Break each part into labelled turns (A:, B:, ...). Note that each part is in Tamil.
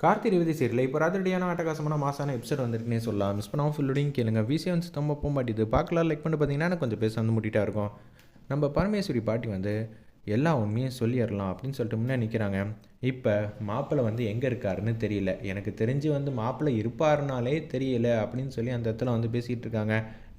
A: கார்த்தி ரேவதி சீரியல். இப்போ ராத்திரியான அட்டகாசமான மாசான எபிசோட் வந்திருக்குனே சொல்லலாம். மிஸ் பண்ணாமல் ஃபுல்லோடையும் கேளுங்க. விசி வந்து சுத்தமாக போக மாட்டேது. பார்க்கலாம் லைக் பண்ணி பார்த்தீங்கன்னா எனக்கு கொஞ்சம் பேச வந்து முட்டிட்டா இருக்கும். நம்ம பரமேஸ்வரி பாட்டி வந்து எல்லா உண்மையும் சொல்லிடலாம் அப்படின்னு சொல்லிட்டு முன்னே நிற்கிறாங்க இப்போ மாப்பிள்ளை வந்து எங்கே இருக்காருன்னு தெரியல. எனக்கு தெரிஞ்சு வந்து மாப்பிள்ளை இருப்பாருனாலே தெரியல அப்படின்னு சொல்லி அந்த இடத்துல வந்து பேசிகிட்டு இருக்காங்க.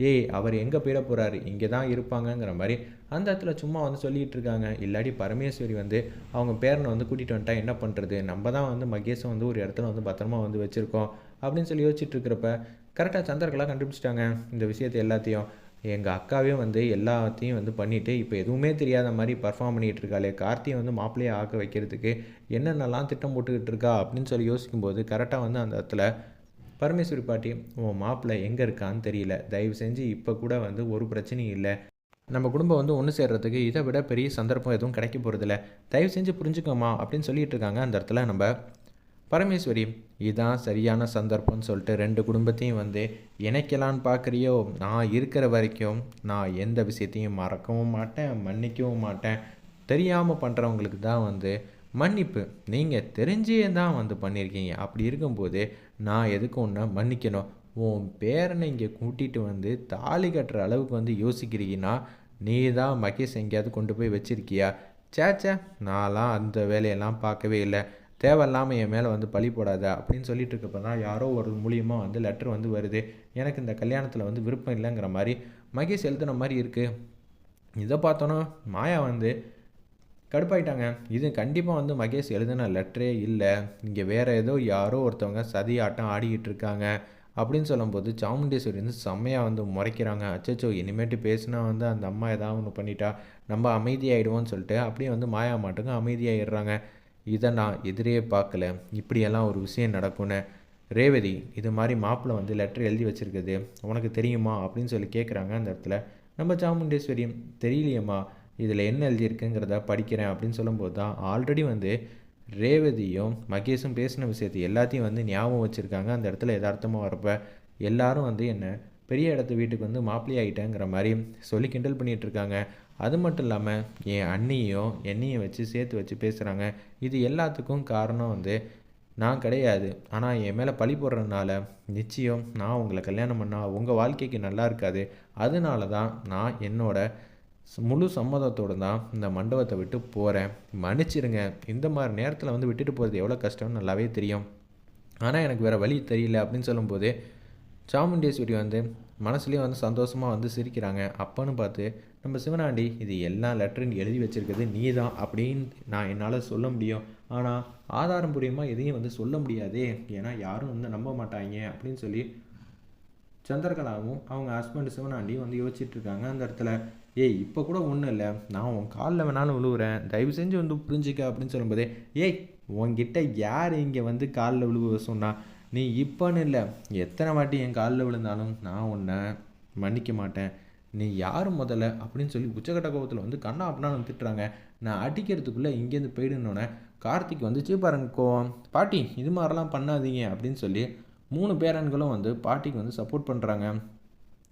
A: ஏய் அவர் எங்கே போயிட போகிறாரு இங்கே தான் இருப்பாங்கங்கிற மாதிரி அந்த இடத்துல சும்மா வந்து சொல்லிகிட்டு இருக்காங்க. இல்லாட்டி பரமேஸ்வரி வந்து அவங்க பேரனை வந்து கூட்டிகிட்டு வந்துட்டா என்ன பண்ணுறது நம்ம தான் வந்து மகேஷை வந்து ஒரு இடத்துல வந்து பத்திரமா வந்து வச்சுருக்கோம் அப்படின்னு சொல்லி யோசிச்சுட்டு இருக்கிறப்ப கரெக்டாக சந்திரகலா கண்டுபிடிச்சிட்டாங்க இந்த விஷயத்தை எல்லாத்தையும். எங்கள் அக்காவே வந்து எல்லாத்தையும் வந்து பண்ணிவிட்டு இப்போ எதுவுமே தெரியாத மாதிரி பர்ஃபார்ம் பண்ணிகிட்டு இருக்காளே. கார்த்தியை வந்து மாப்பிள்ளையை ஆக்க வைக்கிறதுக்கு என்னென்னலாம் திட்டம் போட்டுக்கிட்டு இருக்கா அப்படின்னு சொல்லி யோசிக்கும்போது கரெக்டாக வந்து அந்த இடத்துல பரமேஸ்வரி பாட்டி உன் மாப்பிள்ளை எங்கே இருக்கான்னு தெரியல. தயவு செஞ்சு இப்போ கூட வந்து ஒரு பிரச்சனையும் இல்லை. நம்ம குடும்பம் வந்து ஒன்று சேர்றதுக்கு இதை விட பெரிய சந்தர்ப்பம் எதுவும் கிடைக்க போகிறதில்ல தயவு செஞ்சு புரிஞ்சுக்கோமா அப்படின்னு சொல்லிட்டு இருக்காங்க அந்த இடத்துல நம்ம பரமேஸ்வரி இதுதான் சரியான சந்தர்ப்பம்னு சொல்லிட்டு ரெண்டு குடும்பத்தையும் வந்து இணைக்கலான்னு பார்க்குறியோ நான் இருக்கிற வரைக்கும் நான் எந்த விஷயத்தையும் மறக்கவும் மாட்டேன் மன்னிக்கவும் மாட்டேன். தெரியாமல் பண்ணுறவங்களுக்கு தான் வந்து மன்னிப்பு. நீங்கள் தெரிஞ்சே தான் வந்து பண்ணியிருக்கீங்க அப்படி இருக்கும்போது நான் எதுக்கு ஒன்று மன்னிக்கணும்? உன் பேரனை இங்கே கூட்டிகிட்டு வந்து தாலி கட்டுற அளவுக்கு வந்து யோசிக்கிறீங்கன்னா நீ தான் மகேஷ் எங்கேயாவது கொண்டு போய் வச்சுருக்கியா? சேச்சே நான்லாம் அந்த வேலையெல்லாம் பார்க்கவே இல்லை. தேவையில்லாமல் என் மேலே வந்து பழி போடாத அப்படின்னு சொல்லிட்டு இருக்கப்போ தான் யாரோ ஒரு மூலியமாக வந்து லெட்ரு வந்து வருது. எனக்கு இந்த கல்யாணத்தில் வந்து விருப்பம் இல்லைங்கிற மாதிரி மகேஷ் எழுதுன மாதிரி இருக்குது இதை பார்த்தோன்னா மாயா வந்து கடுப்பாயிட்டாங்க. இது கண்டிப்பாக வந்து மகேஷ் எழுதின லெட்டரே இல்லை. இங்கே வேறு ஏதோ யாரோ ஒருத்தவங்க சதி ஆட்டம் ஆடிக்கிட்டு இருக்காங்க அப்படின்னு சொல்லும்போது சாமுண்டேஸ்வரி வந்து செம்மையாக வந்து முறைக்கிறாங்க. அச்சச்சோ இனிமேட்டு பேசினா வந்து அந்த அம்மா ஏதாவது ஒன்று பண்ணிட்டா நம்ம அமைதியாகிடுவோன்னு சொல்லிட்டு அப்படியே வந்து மாயா மாட்டுக்கும் அமைதியாகிடுறாங்க இதை நான் எதிரே பார்க்கல. இப்படியெல்லாம் ஒரு விஷயம் நடக்கும்னு. ரேவதி இது மாதிரி மாப்பிள்ளை வந்து லெட்டர் எழுதி வச்சுருக்குது. உனக்கு தெரியுமா? அப்படின்னு சொல்லி கேட்குறாங்க அந்த இடத்துல. நம்ம சாமுண்டேஸ்வரியும் தெரியலையம்மா இதில் என்ன எழுதியிருக்குங்கிறத படிக்கிறேன் அப்படின்னு சொல்லும்போது தான் ஆல்ரெடி வந்து ரேவதியும் மகேஷும் பேசின விஷயத்தை எல்லாத்தையும் வந்து ஞாபகம் வச்சுருக்காங்க. அந்த இடத்துல யதார்த்தமாக வரப்போ எல்லாரும் வந்து என்ன பெரிய இடத்து வீட்டுக்கு வந்து மாப்பிள்ளை ஆகிட்டேங்கிற மாதிரி சொல்லி கிண்டல் பண்ணிகிட்டு இருக்காங்க அது மட்டும் இல்லாமல் என் அண்ணியும் என்னையும் வச்சு சேர்த்து வச்சு பேசுகிறாங்க இது எல்லாத்துக்கும் காரணம் வந்து நான் கிடையாது. ஆனால் என் மேலே பழி போடுறதுனால நிச்சயம் நான் உங்களை கல்யாணம் பண்ணால் உங்கள் வாழ்க்கைக்கு நல்லா இருக்காது. அதனால தான் நான் என்னோட முழு சம்மதத்தோடு தான் இந்த மண்டபத்தை விட்டு போகிறேன் மன்னிச்சிருங்க. இந்த மாதிரி நேரத்தில் வந்து விட்டுட்டு போகிறது எவ்வளோ கஷ்டம்னு நல்லாவே தெரியும். ஆனால் எனக்கு வேறு வழி தெரியல அப்படின்னு சொல்லும்போது சாமுண்டேஸ்வரி வந்து மனசுலேயும் வந்து சந்தோஷமாக வந்து சிரிக்கிறாங்க. அப்பன்னு பார்த்து நம்ம சிவனாண்டி இது எல்லா லெட்டரும் எழுதி வச்சுருக்கிறது நீ தான் அப்படின்னு நான் என்னால் சொல்ல முடியும். ஆனால் ஆதாரம் பூர்வமாக எதையும் வந்து சொல்ல முடியாதே. ஏன்னா யாரும் வந்து நம்ப மாட்டாங்க அப்படின்னு சொல்லி சந்திரகலாவும் அவங்க ஹஸ்பண்ட் சிவனாண்டியும் வந்து யோசிச்சுட்ருக்காங்க அந்த இடத்துல. ஏய் இப்போ கூட ஒன்றும் இல்லை. நான் உன் காலில் வேணாலும் விழுவுறேன். தயவு செஞ்சு வந்து புரிஞ்சிக்க அப்படின்னு சொல்லும்போதே ஏய் உங்ககிட்ட யார் இங்கே வந்து காலில் விழுவ சொன்னால் நீ இப்போன்னு இல்லை. எத்தனை வாட்டி என் காலில் விழுந்தாலும் நான் உன்னை மன்னிக்க மாட்டேன். நீ யார் முதல்ல? அப்படின்னு சொல்லி உச்சகட்ட கோபத்தில் வந்து கண்ணா அப்படின்னு திட்டுறாங்க. நான் அடிக்கிறதுக்குள்ளே இங்கேருந்து போயிடுனோடனே கார்த்திக் வந்து பாருங்க கோவம் பாட்டி இது மாதிரிலாம் பண்ணாதீங்க அப்படின்னு சொல்லி மூணு பேரன்களும் வந்து பாட்டிக்கு வந்து சப்போர்ட் பண்ணுறாங்க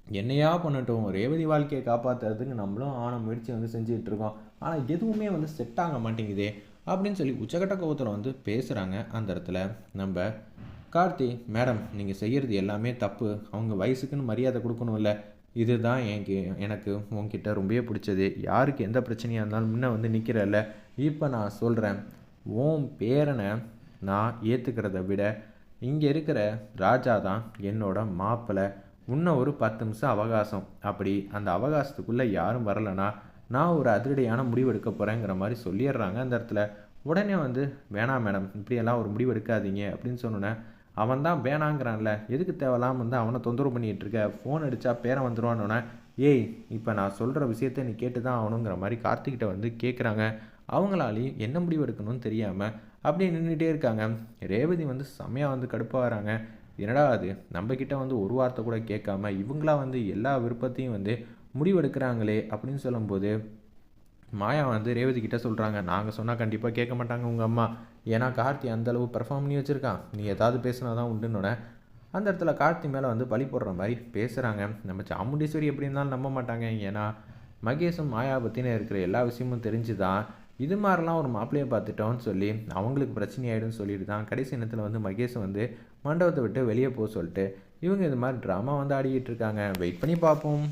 A: என்னையா பண்ணட்டும் ரேவதி வாழ்க்கையை காப்பாற்றுறதுக்கு நம்மளும் ஆன முயற்சி வந்து செஞ்சுக்கிட்டு இருக்கோம். ஆனால் எதுவுமே வந்து செட் ஆக மாட்டேங்குதே அப்படின்னு சொல்லி உச்சகட்ட கோபத்தில் வந்து பேசுகிறாங்க அந்த இடத்துல. நம்ம கார்த்தி மேடம் நீங்கள் செய்கிறது எல்லாமே தப்பு. அவங்க வயசுக்குன்னு மரியாதை கொடுக்கணும்ல. இதுதான் எனக்கு எனக்கு உங்ககிட்ட ரொம்பவே பிடிச்சது. யாருக்கு எந்த பிரச்சனையாக இருந்தாலும் முன்ன வந்து நிற்கிறல்ல இப்போ நான் சொல்கிறேன் ஓம் பேரனை நான் ஏற்றுக்கிறத விட இங்கே இருக்கிற ராஜா தான் என்னோட மாப்பிள்ளை இன்னும் ஒரு பத்து நிமிஷம் அவகாசம். அப்படி அந்த அவகாசத்துக்குள்ளே யாரும் வரலைன்னா நான் ஒரு அதிரடியான முடிவு எடுக்க போகிறேங்கிற மாதிரி சொல்லிடுறாங்க அந்த இடத்துல. உடனே வந்து வேணாம் மேடம் இப்படியெல்லாம் ஒரு முடிவு எடுக்காதீங்க. அப்படின்னு சொன்னோன்னே அவன் தான் வேணாங்கிறான்ல. எதுக்கு தேவையில்லாமல் வந்து அவனை தொந்தரவு பண்ணிகிட்டு இருக்க? ஃபோன் அடித்தா பேரன் வந்துடுவான்னொன்னே ஏய் இப்போ நான் சொல்கிற விஷயத்த நீ கேட்டு தான் ஆகணுங்கிற மாதிரி கார்த்திகிட்ட வந்து கேட்குறாங்க அவங்களாலையும் என்ன முடிவு எடுக்கணும்னு தெரியாமல் அப்படியே நின்றுட்டே இருக்காங்க. ரேவதி வந்து செம்மையாக வந்து கடுப்பாக வராங்க. என்னடா அது? நம்மக்கிட்ட வந்து ஒரு வார்த்தை கூட கேட்காம இவங்களா வந்து எல்லா விருப்பத்தையும் வந்து முடிவெடுக்கிறாங்களே அப்படின்னு சொல்லும்போது மாயா வந்து ரேவதி கிட்ட சொல்கிறாங்க நாங்கள் சொன்னால் கண்டிப்பாக கேட்க மாட்டாங்க உங்கள் அம்மா. ஏன்னா கார்த்தி அந்தளவு பெர்ஃபார்ம் பண்ணி வச்சுருக்கான். நீ ஏதாவது பேசினா தான் உண்டுன்னொன்னே. அந்த இடத்துல கார்த்தி மேலே வந்து பழி போடுற மாதிரி பேசுகிறாங்க நம்ம சாமுண்டீஸ்வரி எப்படி இருந்தாலும் நம்ப மாட்டாங்க. ஏன்னா மகேஷும் மாயா பற்றின இருக்கிற எல்லா விஷயமும் தெரிஞ்சு தான் இது மாதிரிலாம் ஒரு மாப்பிள்ளையை பார்த்துட்டோம்னு சொல்லி அவங்களுக்கு பிரச்சனை ஆகிடும்னு சொல்லிட்டு தான் கடைசி நேரத்தில் வந்து மகேஷ் வந்து மண்டபத்தை விட்டு வெளியே போக சொல்லிட்டு இவங்க இது மாதிரி ட்ராமா வந்து ஆடிக்கிட்டு இருக்காங்க. வெயிட் பண்ணி பார்ப்போம்.